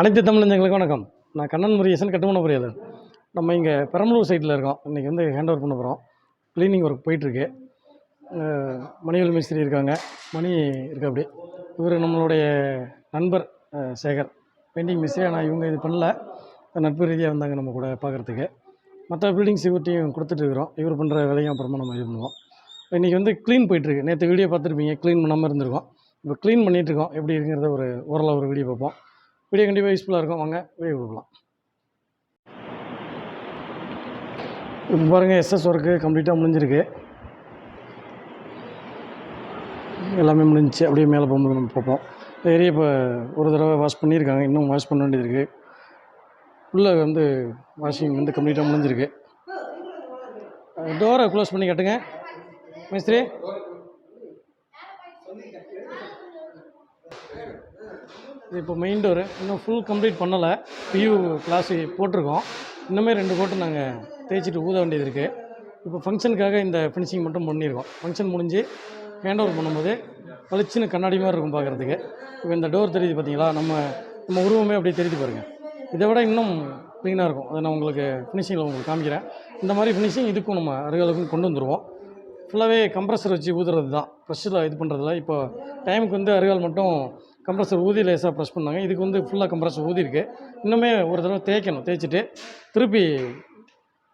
அனைத்து தமிழஞ்சங்களுக்கு வணக்கம். நான் கண்ணன் முரியசன் கட்டுமான பொறியாளர் நம்ம இங்கே பெரம்பலூர் சைட்டில் இருக்கோம். இன்றைக்கி வந்து ஹேண்ட் ஓவர் பண்ண போகிறோம் க்ளீனிங் ஒர்க் போயிட்டுருக்கு. மணிவேல் மிஸ்திரி இருக்காங்க. மணி இருக்கா அப்படி இவர் நம்மளுடைய நண்பர் சேகர். பெயிண்டிங் மிஸ்திரி ஆனால் இவங்க இது பண்ணல. நட்பு ரீதியாக வந்தாங்க நம்ம கூட பார்க்குறதுக்கு மற்ற பில்டிங் செக்யூரிட்டியும் கொடுத்துட்ருக்குறோம் இவர் பண்ணுற வேலையும் அப்புறமா நம்ம இது பண்ணுவோம். இன்றைக்கி வந்து க்ளீன் போயிட்டுருக்கு. நேற்று வீடியோ பார்த்துருப்பீங்க. க்ளீன் பண்ணாமல் இருந்திருக்கோம். இப்போ க்ளீன் பண்ணிகிட்ருக்கோம் எப்படி இருக்குங்கிறத ஒரு ஓரளவு ஒரு வீடியோ பார்ப்போம். வீடியோ கண்டிப்பாக யூஸ்ஃபுல்லாக இருக்கும். வாங்க வீடியோ கொடுக்கலாம் இப்போ பாருங்கள் எஸ்எஸ் ஒர்க்கு கம்ப்ளீட்டாக முடிஞ்சிருக்கு. எல்லாமே முடிஞ்சிச்சு அப்படியே மேலே போகும்போது நம்ம பார்ப்போம். இந்த ஏரியா இப்போ ஒரு தடவை வாஷ் பண்ணியிருக்காங்க. இன்னும் வாஷ் பண்ண வேண்டியது இருக்குது உள்ளே வந்து வாஷிங் வந்து கம்ப்ளீட்டாக முடிஞ்சிருக்கு. டோரை க்ளோஸ் பண்ணி கட்டுங்க. மேஸ்திரி இது இப்போ மெயின் டோரு இன்னும் ஃபுல் கம்ப்ளீட் பண்ணலை. பியூ கிளாஸு போட்டிருக்கோம். இன்னுமே ரெண்டு கோட்டு நாங்கள் தேய்ச்சிட்டு ஊத வேண்டியது இருக்குது இப்போ ஃபங்க்ஷனுக்காக இந்த ஃபினிஷிங் மட்டும் பண்ணியிருக்கோம் ஃபங்க்ஷன் முடிஞ்சு ஹேண்ட் ஓவர் பண்ணும்போது பளிச்சுன்னு கண்ணாடி மாதிரி இருக்கும் பார்க்குறதுக்கு இப்போ இந்த டோர் தெரியுது பார்த்தீங்களா நம்ம நம்ம உருவமே அப்படியே தெரியுது பாருங்கள் இதை விட இன்னும் க்ளீனாக இருக்கும். அதை நான் உங்களுக்கு ஃபினிஷிங்கில் உங்களுக்கு காமிக்கிறேன். இந்த மாதிரி ஃபினிஷிங் இதுக்கும் நம்ம அருகாலுக்கும் கொண்டு வந்துடுவோம் ஃபுல்லாகவே கம்ப்ரஸர் வச்சு ஊதுறது தான். ப்ரெஷ்ஷில் இது பண்ணுறதுல இப்போ டைமுக்கு வந்து அருகால் மட்டும் கம்ப்ரஸர் ஊதி லேசாக ப்ரெஸ் பண்ணாங்க. இதுக்கு வந்து ஃபுல்லாக கம்ப்ரஸர் ஊதிருக்கு இன்னுமே ஒரு தடவை தேய்க்கணும். தேய்ச்சிட்டு திருப்பி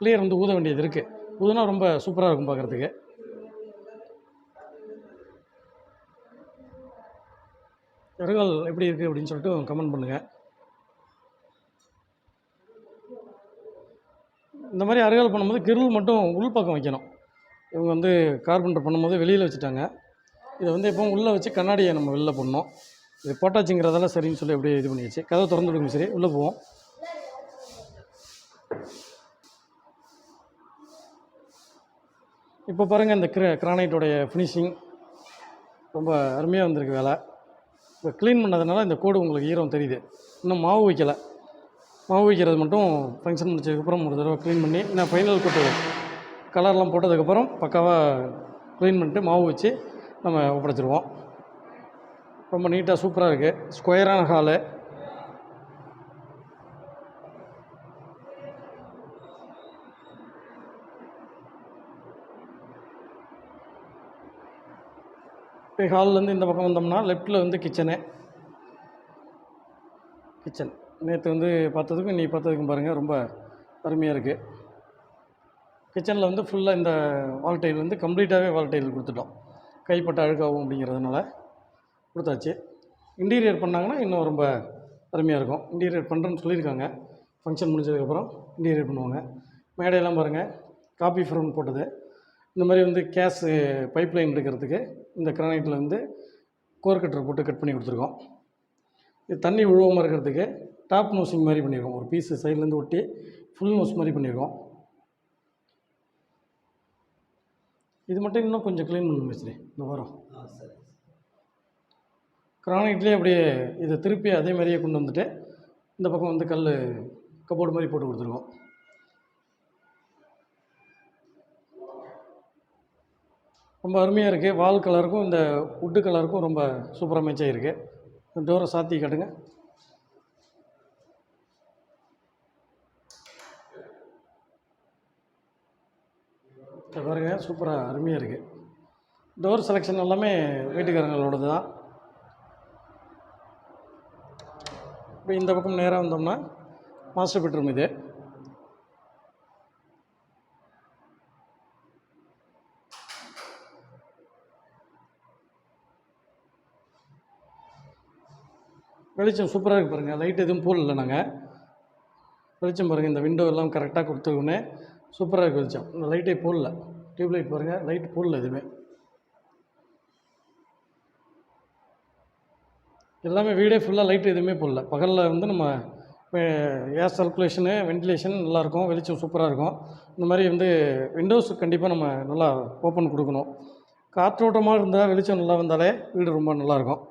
கிளியர் வந்து ஊத வேண்டியது இருக்குது ஊதுனா ரொம்ப சூப்பராக இருக்கும் பார்க்குறதுக்கு அருகால் எப்படி இருக்குது அப்படின்னு சொல்லிட்டு கமெண்ட் பண்ணுங்கள் இந்த மாதிரி அருகால் பண்ணும்போது கிரில் மட்டும் உள் பக்கம் வைக்கணும். இவங்க வந்து கார்பெண்டர் பண்ணும்போது வெளியில் வச்சுட்டாங்க. இதை வந்து எப்பவும் உள்ளே வச்சு கண்ணாடியை நம்ம வெளில போடணும். இது போட்டாச்சுங்கிறதால சரின்னு சொல்லி அப்படியே இது பண்ணியாச்சு. கதவை திறந்து விடுங்க சரி உள்ளே போவோம். இப்போ பாருங்கள் இந்த கிர கிரானைட்டோடைய ஃபினிஷிங் ரொம்ப அருமையாக வந்திருக்கு வேலை. இப்போ க்ளீன் பண்ணதுனால இந்த கோடு உங்களுக்கு ஈரம் தெரியுது. இன்னும் மாவு வைக்கலை. மாவு வைக்கிறது மட்டும் ஃபங்க்ஷன் முடிச்சதுக்கப்புறம் ஒரு தடவை க்ளீன் பண்ணி நான் ஃபைனல் கொட்டு கலர்லாம் போட்டதுக்கப்புறம் பக்காவாக க்ளீன் பண்ணிட்டு மாவு வச்சு நம்ம ஒப்படைச்சிருவோம். ரொம்ப நீட்டாக சூப்பராக இருக்குது ஸ்கொயரான ஹாலு இப்போ ஹால்லேருந்து இந்த பக்கம் வந்தோம்னா லெஃப்ட்டில் வந்து கிச்சனு கிச்சன் நேற்று வந்து பார்த்ததுக்கும் நீ பார்த்ததுக்கும் பாருங்கள் ரொம்ப அருமையாக இருக்குது கிச்சனில் வந்து ஃபுல்லாக இந்த வால்டைல் வந்து கம்ப்ளீட்டாகவே வால்டைல் கொடுத்துட்டோம். கைப்பட்ட அழுக்காகும் அப்படிங்கிறதுனால கொடுத்தாச்சு. இன்டீரியர் பண்ணாங்கன்னா இன்னும் ரொம்ப அருமையாக இருக்கும். இன்டீரியர் பண்ணுறேன்னு சொல்லியிருக்காங்க. ஃபங்க்ஷன் முடிஞ்சதுக்கப்புறம் இன்டீரியர் பண்ணுவாங்க. மேடையெல்லாம் பாருங்கள் காப்பி ஃப்ரௌன் போட்டது. இந்த மாதிரி வந்து கேஸ் பைப் லைன் எடுக்கிறதுக்கு இந்த கிரானைட்டில் வந்து கோர் கட்டர் போட்டு கட் பண்ணி கொடுத்துருக்கோம். இது தண்ணி விழுவாமல் இருக்கிறதுக்கு டாப் நோசிங் மாதிரி பண்ணியிருக்கோம். ஒரு பீஸு சைட்லேருந்து ஒட்டி ஃபுல் நோஸ் மாதிரி பண்ணியிருக்கோம். இது மட்டும் இன்னும் கொஞ்சம் க்ளீன் பண்ணணும் மிஸ்ரி. இந்த வாரம். கிரானைட்லேயே அப்படியே இதை திருப்பி அதே மாதிரியே கொண்டு வந்துட்டு இந்த பக்கம் வந்து கல் கப்போர்டு மாதிரி போட்டு கொடுத்துருக்கோம் ரொம்ப அருமையாக இருக்குது வால் கலருக்கும் இந்த உட்டு கலருக்கும் ரொம்ப சூப்பராக மேட்ச் ஆகிருக்கு இந்த டோரை சாத்தி காட்டுங்க. பாருங்கள் சூப்பராக அருமையாக இருக்குது டோர் செலெக்ஷன் எல்லாமே வீட்டுக்காரங்களோடது தான். இப்போ இந்த பக்கம் நேராக வந்தோம்னா மாஸ்டர் பெட்ரூம் இது. வெளிச்சம் சூப்பராக இருக்கு பாருங்கள் லைட் எதுவும் போடல நாங்கள் வெளிச்சம் பாருங்கள் இந்த விண்டோ எல்லாம் கரெக்டாக கொடுத்துருக்கோன்னே சூப்பராக இருக்கு வெளிச்சம் இந்த லைட்டே போடல. டியூப் லைட் பாருங்கள் லைட் போடல எதுவுமே. எல்லாமே வீடே ஃபுல்லாக லைட் எதுவுமே போடல. பகலில் வந்து நம்ம ஏர் சர்க்குலேஷனு வென்டிலேஷன் நல்லாயிருக்கும் வெளிச்சம் சூப்பராக இருக்கும். இந்த மாதிரி வந்து விண்டோஸ் கண்டிப்பாக நம்ம நல்லா ஓப்பன் கொடுக்கணும். காற்றோட்டமாக இருந்தால் வெளிச்சம் நல்லா வந்தாலே வீடு ரொம்ப நல்லாயிருக்கும்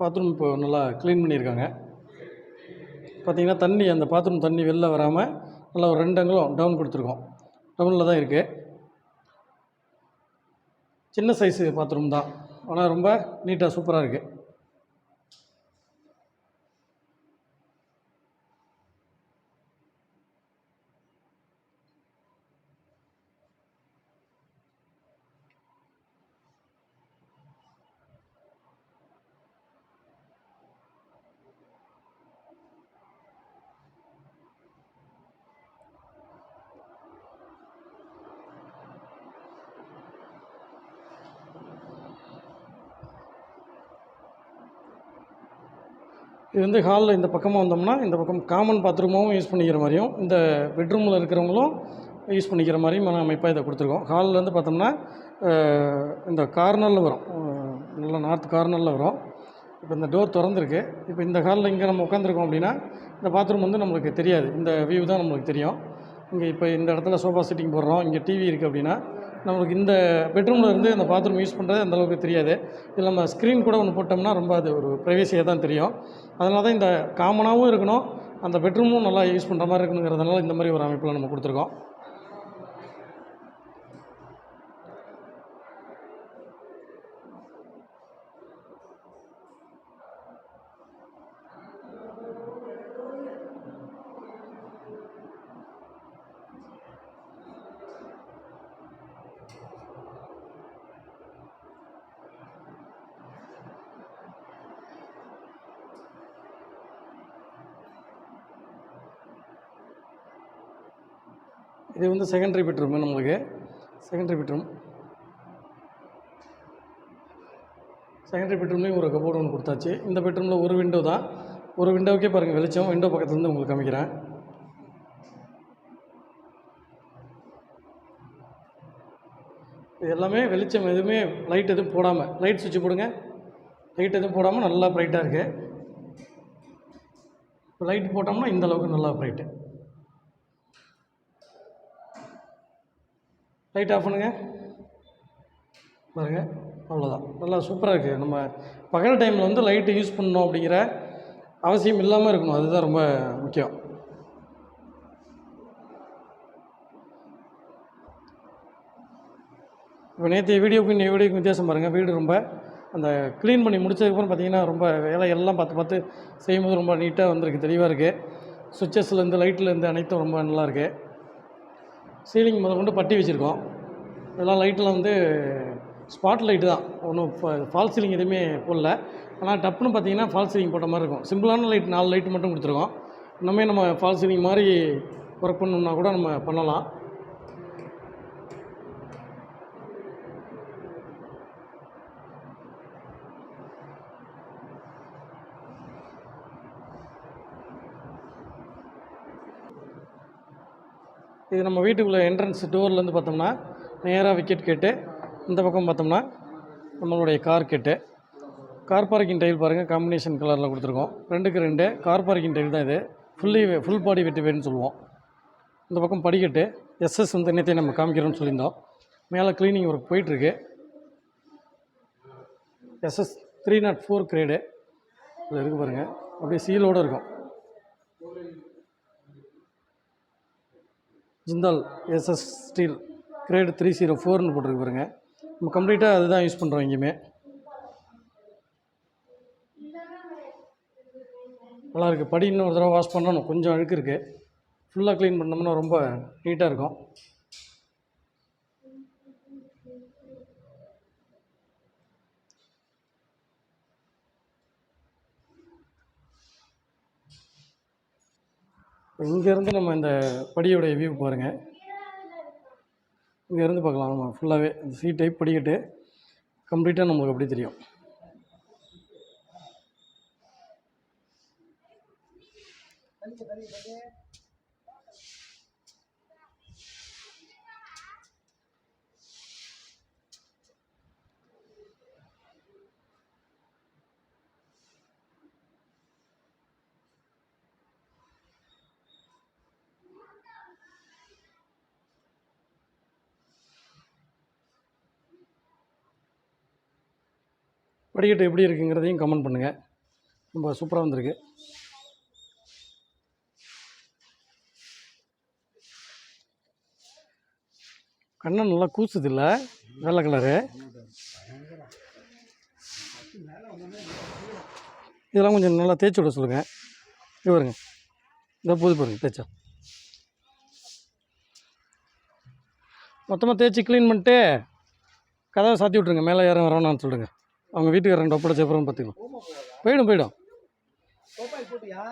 பாத்ரூம் இப்போ நல்லா க்ளீன் பண்ணியிருக்காங்க. பார்த்தீங்கன்னா தண்ணி அந்த பாத்ரூம் தண்ணி வெளில வராமல் நல்லா ஒரு ரெண்டு அங்குலம் டவுன் கொடுத்துருக்கோம். டவுனில் தான் இருக்குது சின்ன சைஸு பாத்ரூம் தான். ஆனால் ரொம்ப நீட்டாக சூப்பராக இருக்குது இது வந்து ஹாலில் இந்த பக்கமாக வந்தோம்னா இந்த பக்கம் காமன் பாத்ரூமாகவும் யூஸ் பண்ணிக்கிற மாதிரியும் இந்த பெட்ரூமில் இருக்கிறவங்களும் யூஸ் பண்ணிக்கிற மாதிரியும் அமைப்பாக இதை கொடுத்துருக்கோம். ஹாலில் வந்து பார்த்தோம்னா இந்த கார்னரில் வரும். நல்லா நார்த் கார்னரில் வரும். இப்போ இந்த டோர் திறந்துருக்கு. இப்போ இந்த ஹாலில் இங்கே நம்ம உட்காந்துருக்கோம் அப்படின்னா இந்த பாத்ரூம் வந்து நம்மளுக்கு தெரியாது. இந்த வியூ தான் நம்மளுக்கு தெரியும். இங்கே இப்போ இந்த இடத்துல சோஃபா செட்டிங் போடுறோம். இங்கே டிவி இருக்குது அப்படின்னா நம்மளுக்கு இந்த பெட்ரூமில் இருந்து அந்த பாத்ரூம் யூஸ் பண்ணுறது அந்த அளவுக்கு தெரியாது. இதில் நம்ம ஸ்க்ரீன் கூட ஒன்று போட்டோம்னா ரொம்ப அது ஒரு ப்ரைவேசியாக தான் தெரியும். அதனால தான் இந்த காமனாகவும் இருக்கணும் அந்த பெட்ரூமும் நல்லா யூஸ் பண்ணுற மாதிரி இருக்கணுங்கிறதுனால இந்த மாதிரி ஒரு அமைப்பில் நம்ம கொடுத்துருக்கோம். இது வந்து செகண்டரி பெட்ரூம் நம்மளுக்கு செகண்டரி பெட்ரூம் செகண்டரி பெட்ரூம்லேயும் ஒரு கபோர்டு ஒன்று கொடுத்தாச்சு. இந்த பெட்ரூமில் ஒரு விண்டோ தான். ஒரு விண்டோவுக்கே பாருங்கள் வெளிச்சம். விண்டோ பக்கத்துலேருந்து உங்களுக்கு காமிக்கிறேன். இது எல்லாமே வெளிச்சம் எதுவுமே லைட் எதுவும் போடாமல் லைட் சுவிட்ச் போடுங்க. லைட் எதுவும் போடாமல் நல்லா ப்ரைட்டாக இருக்குது இப்போ லைட் போட்டோம்னா இந்தளவுக்கு நல்லா ப்ரைட்டு லைட் ஆஃப் பண்ணுங்க. பாருங்கள் அவ்வளோதான் நல்லா சூப்பராக இருக்குது நம்ம பகல் டைமில் வந்து லைட்டு யூஸ் பண்ணணும் அப்படிங்கிற அவசியம் இல்லாமல் இருக்கணும். அதுதான் ரொம்ப முக்கியம். இப்போ நேற்று வீடியோவுக்கு இந்த வீடியோக்கு வித்தியாசம் பாருங்கள் வீடு ரொம்ப அந்த க்ளீன் பண்ணி முடிச்சதுக்கப்புறம் பார்த்தீங்கன்னா ரொம்ப வேலை எல்லாம் பார்த்து பார்த்து செய்யும்போது ரொம்ப நீட்டாக வந்திருக்கு தெளிவாக இருக்குது சுவிச்சஸ்லேருந்து லைட்லேருந்து அனைத்தும் ரொம்ப நல்லா இருக்குது சீலிங் முதல் கொண்டு பட்டி வச்சுருக்கோம். இதெல்லாம் லைட்டெலாம் வந்து ஸ்பாட் லைட்டு தான். ஒன்றும் ஃபால் சீலிங் எதுவுமே போடல. ஆனால் டப்புன்னு பார்த்தீங்கன்னா ஃபால் சீலிங் போட்ட மாதிரி இருக்கும். சிம்பிளான லைட் நாலு லைட்டு மட்டும் கொடுத்துருக்கோம். இன்னுமே நம்ம ஃபால் சீலிங் மாதிரி ஒர்க் பண்ணணும்னா கூட நம்ம பண்ணலாம். இது நம்ம வீட்டுக்குள்ளே என்ட்ரன்ஸ் டோர்லேருந்து பார்த்தோம்னா நேராக விக்கெட் கேட்டு இந்த பக்கம் பார்த்தோம்னா நம்மளுடைய car gate car parking tile பாருங்கள் காம்பினேஷன் கலரில் கொடுத்துருக்கோம். ரெண்டுக்கு ரெண்டு கார் பார்க்கிங் டைல் தான் இது. ஃபுல்லி ஃபுல் பாடி வெட்டி வேணும்னு சொல்லுவோம். இந்த பக்கம் படிக்கட்டு எஸ்எஸ் வந்து நேற்றே நம்ம காமிக்கிறோம்னு சொல்லியிருந்தோம். மேலே க்ளீனிங் ஒர்க் போயிட்டுருக்கு. SS three nought four grade இதில் இருக்குது பாருங்கள் அப்படியே சீலோடு இருக்கும். Jindal SS steel grade three zero ஃபோர்னு போட்டிருக்கு பாருங்க. நம்ம கம்ப்ளீட்டாக அதுதான் யூஸ் பண்ணுறோம் எங்கேயுமே நல்லா இருக்குது படி இன்னொரு தடவை வாஷ் பண்ணணும். கொஞ்சம் அழுக்கு இருக்குது ஃபுல்லாக க்ளீன் பண்ணோம்னா ரொம்ப நீட்டாக இருக்கும். இங்கேருந்து நம்ம இந்த படியோடைய வியூ பாருங்கள் இங்கேருந்து பார்க்கலாம் நம்ம ஃபுல்லாகவே இந்த சி டைப் படிக்கட்டு கம்ப்ளீட்டாக நம்மளுக்கு அப்படி தெரியும். படிக்கட்டு எப்படி இருக்குங்கிறதையும் கமெண்ட் பண்ணுங்கள் ரொம்ப சூப்பராக வந்திருக்கு. கண்ணன் நல்லா கூசுது இல்லை வெள்ளை கலரு. இதெல்லாம் கொஞ்சம் நல்லா தேய்ச்சி விட சொல்லுங்கள் இது பாருங்க. இந்த போது பாருங்க தேய்ச்சா. மொத்தமாக தேய்ச்சி க்ளீன் பண்ணிட்டு கதவை சாத்தி விட்ருங்க மேலே யாரும் வரணும்னு சொல்லுங்கள் அவங்க வீட்டுக்காரன் ஒப்படைச்ச அப்புறம் பார்த்துக்கலாம் போயிடும் போயிடும். போட்டியா?